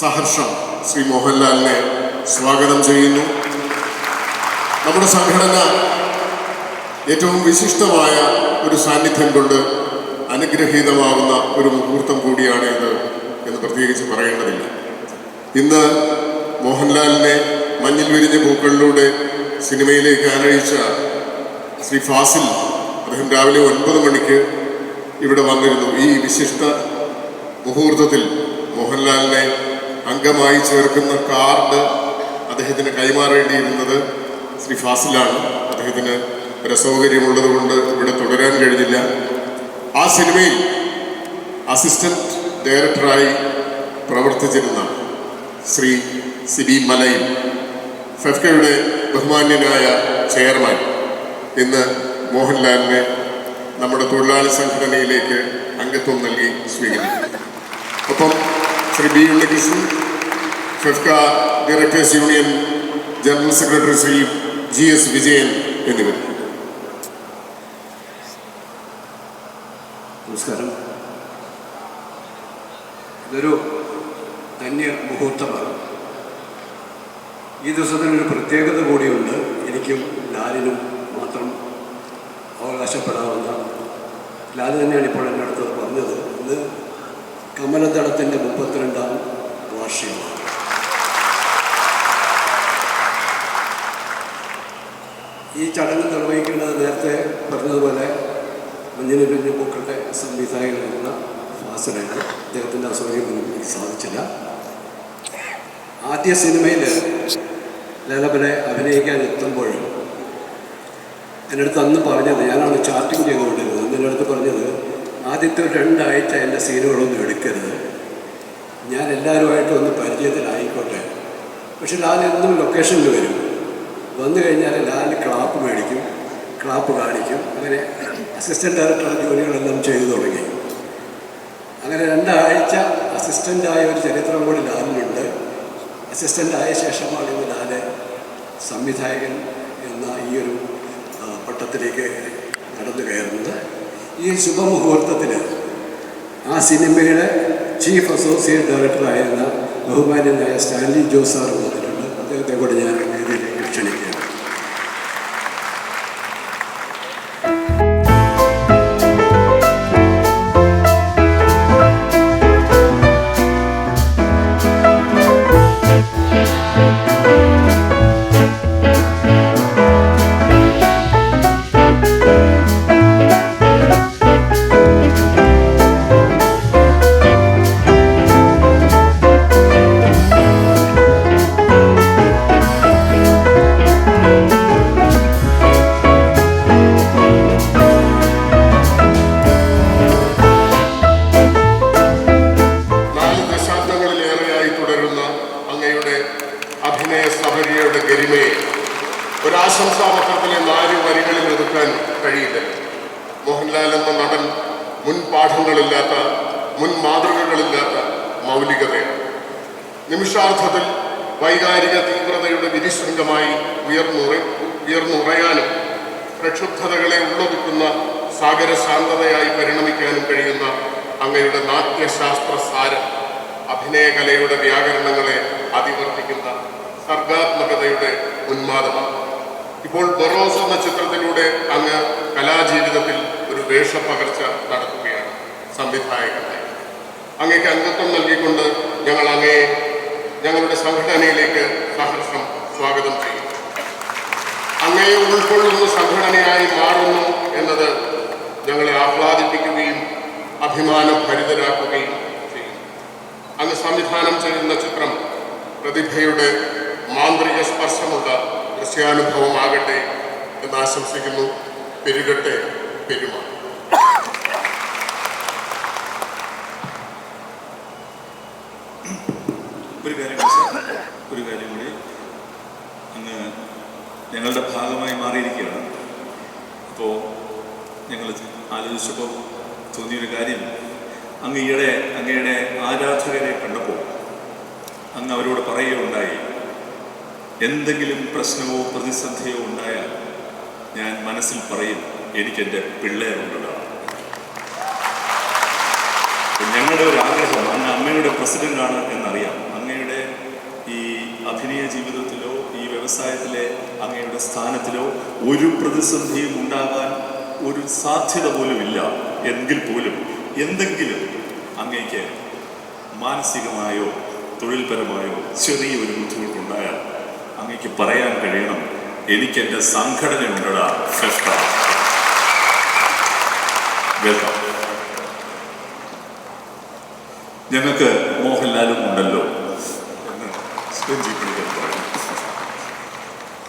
സഹർഷം ശ്രീ മോഹൻലാലിനെ സ്വാഗതം ചെയ്യുന്നു. നമ്മുടെ സംഘടന ഏറ്റവും വിശിഷ്ടമായ ഒരു സാന്നിധ്യം കൊണ്ട് അനുഗ്രഹീതമാകുന്ന ഒരു മുഹൂർത്തം കൂടിയാണ് ഇത് എന്ന് പ്രത്യേകിച്ച് പറയേണ്ടതില്ല. ഇന്ന് മോഹൻലാലിനെ മഞ്ഞിൽ വിരിഞ്ഞ പൂക്കളിലൂടെ സിനിമയിലേക്ക് ആനയിച്ച ശ്രീ ഫാസിൽ അദ്ദേഹം രാവിലെ ഒൻപത് മണിക്ക് ഇവിടെ വന്നിരുന്നു. ഈ വിശിഷ്ട മുഹൂർത്തത്തിൽ മോഹൻലാലിനെ അംഗമായി ചേർക്കുന്ന കാർഡ് അദ്ദേഹത്തിന് കൈമാറേണ്ടിയിരുന്നത് ശ്രീ ഫാസിലാണ്. അദ്ദേഹത്തിന് ഒരു അസൗകര്യമുള്ളത് കൊണ്ട് ഇവിടെ തുടരാൻ കഴിഞ്ഞില്ല. ആ സിനിമയിൽ അസിസ്റ്റന്റ് ഡയറക്ടറായി പ്രവർത്തിച്ചിരുന്ന ശ്രീ സിബി മലയിൽ ഫെഫ്കയുടെ ബഹുമാന്യനായ ചെയർമാൻ ഇന്ന് മോഹൻലാലിനെ നമ്മുടെ തൊഴിലാളി സംഘടനയിലേക്ക് അംഗത്വം നൽകി സ്വീകരിക്കും Shri B Unnikrishnan FEFKA directors union general secretary Shri G S Vijayan എന്നിവർ. നമസ്കാരം. ഇതൊരു ധന്യ മുഹൂർത്തമാണ്. ഈ ദിവസത്തിനൊരു പ്രത്യേകത കൂടിയുണ്ട്. എനിക്കും ലാലിനും മാത്രം അവകാശപ്പെടാവുന്ന ലാലു തന്നെയാണ് ഇപ്പോൾ എന്റെ അടുത്ത് പറഞ്ഞത് ഇന്ന് കമലദളത്തിന്റെ മുപ്പത്തിരണ്ടാം വാർഷികം ഈ ചടങ്ങ് നിർവഹിക്കുന്നത് നേരത്തെ പറഞ്ഞതുപോലെ മഞ്ഞിന് പിന്നെ പൂക്കളുടെ സംവിധായകനായിരുന്ന ഫാസനാണ്. അദ്ദേഹത്തിന്റെ അസൗകര്യം എനിക്ക് സാധിച്ചില്ല. ആദ്യ സിനിമയിൽ ലലപനെ അഭിനയിക്കാൻ എത്തുമ്പോൾ എന്റെ അടുത്ത് അന്ന് പറഞ്ഞത് ഞാനാണ് ചാർട്ടിങ് ചെയ്തുകൊണ്ടിരുന്നത് അന്ന് എന്റെ അടുത്ത് പറഞ്ഞത് ആദ്യത്തെ രണ്ടാഴ്ച എന്റെ സീനുകളൊന്നും എടുക്കരുത്. ഞാൻ എല്ലാവരുമായിട്ടും ഒന്ന് പരിചയത്തിലായിക്കോട്ടെ. പക്ഷെ ലാൽ എന്നും ലൊക്കേഷനിൽ വരും. വന്നു കഴിഞ്ഞാൽ ലാൽ ക്ലാപ്പ് മേടിക്കും ക്ലാപ്പ് കാണിക്കും. അങ്ങനെ അസിസ്റ്റന്റ് ഡയറക്ടർ ജോലികളെല്ലാം ചെയ്തു തുടങ്ങി. അങ്ങനെ രണ്ടാഴ്ച അസിസ്റ്റന്റായ ഒരു ചരിത്രം കൂടി ലാലിനുണ്ട്. അസിസ്റ്റന്റായ ശേഷമാണ് ഇന്ന് ലാൽ സംവിധായകൻ എന്ന ഈ ഒരു പട്ടത്തിലേക്ക് നടന്നു കയറുന്നത്. ഈ ശുഭമുഹൂർത്തത്തിൽ ആ സിനിമയുടെ ചീഫ് അസോസിയേറ്റ് ഡയറക്ടറായിരുന്ന ബഹുമാന്യനായ സ്റ്റാൻലി ജോസ് സാർ വന്നിട്ടുണ്ട്. അദ്ദേഹത്തെ കൂടെ ഞാൻ വേദിയിലേക്ക് ക്ഷണിക്കുകയാണ്. ഒരാശംസാപത്രത്തിലെ നാല് വരികളിൽ ഒതുക്കാൻ കഴിയില്ല. മോഹൻലാൽ എന്ന നടൻ മുൻ പാഠങ്ങളില്ലാത്ത മുൻ മാതൃകകളില്ലാത്ത മൗലികതയാണ്. നിമിഷാർത്ഥത്തിൽ വൈകാരിക തീവ്രതയുടെ വിരിശൃംഗമായി ഉയർന്നുറ ഉയർന്നുറയാനും പ്രക്ഷുബ്ധതകളെ ഉള്ളൊതുക്കുന്ന സാഗര ശാന്തതയായി പരിണമിക്കാനും കഴിയുന്ന അങ്ങയുടെ നാട്യശാസ്ത്ര സാരം അഭിനയകലയുടെ വ്യാകരണങ്ങളെ അതിവർത്തിക്കുന്ന സർഗാത്മകതയുടെ ഉന്മാദമാണ്. ഇപ്പോൾ ബറോസ് എന്ന ചിത്രത്തിലൂടെ അങ്ങ് കലാജീവിതത്തിൽ ഒരു വേഷപ്പകർച്ച നടത്തുകയാണ് സംവിധായകനായി. അങ്ങേക്ക് അംഗത്വം നൽകിക്കൊണ്ട് ഞങ്ങൾ അങ്ങയെ ഞങ്ങളുടെ സംഘടനയിലേക്ക് സഹർഷം സ്വാഗതം ചെയ്യും അങ്ങയെ ഉൾക്കൊള്ളുന്ന സംഘടനയായി മാറുന്നു എന്നത് ഞങ്ങളെ ആഹ്ലാദിപ്പിക്കുകയും അഭിമാനഭരിതരാക്കുകയും ചെയ്യും അങ്ങ് സംവിധാനം ചെയ്യുന്ന ചിത്രം പ്രതിഭയുടെ മാന്ത്രിക സ്പർശമുള്ള ദൃശ്യാനുഭവമാകട്ടെ എന്ന് ആശംസിക്കുന്നു. പെരുകട്ടെ പെരുമാ ഞങ്ങളുടെ ഭാഗമായി മാറിയിരിക്കുകയാണ്. അപ്പോൾ ഞങ്ങൾ ആലോചിച്ചപ്പോൾ തോന്നിയൊരു കാര്യം. അങ്ങ് ഈയിടെ അങ്ങയുടെ ആരാധകരെ കണ്ടപ്പോൾ അങ്ങ് അവരോട് പറയുകയുണ്ടായി. എന്തെങ്കിലും പ്രശ്നമോ പ്രതിസന്ധിയോ ഉണ്ടായാൽ ഞാൻ മനസ്സിൽ പറയും എനിക്കെന്റെ പിള്ളേരുണ്ടതാണ് ഞങ്ങളുടെ ഒരു ആഗ്രഹം അങ്ങ് അമ്മയുടെ പ്രസിഡന്റാണ് എന്നറിയാം. അങ്ങയുടെ ഈ അഭിനയ ജീവിതത്തിലോ ഈ വ്യവസായത്തിലെ അങ്ങയുടെ സ്ഥാനത്തിലോ ഒരു പ്രതിസന്ധിയും ഉണ്ടാകാൻ ഒരു സാധ്യത പോലുമില്ല. എങ്കിൽ പോലും എന്തെങ്കിലും അങ്ങേക്ക് മാനസികമായോ തൊഴിൽപരമായോ ചെറിയൊരു ബുദ്ധിമുട്ടുണ്ടായാൽ അങ്ങേക്ക് പറയാൻ കഴിയണം എനിക്ക് എന്റെ സംഘടന ഉണ്ടടാ ഫെഫ്റ്റ വെൽക്കം. ഞങ്ങൾക്ക്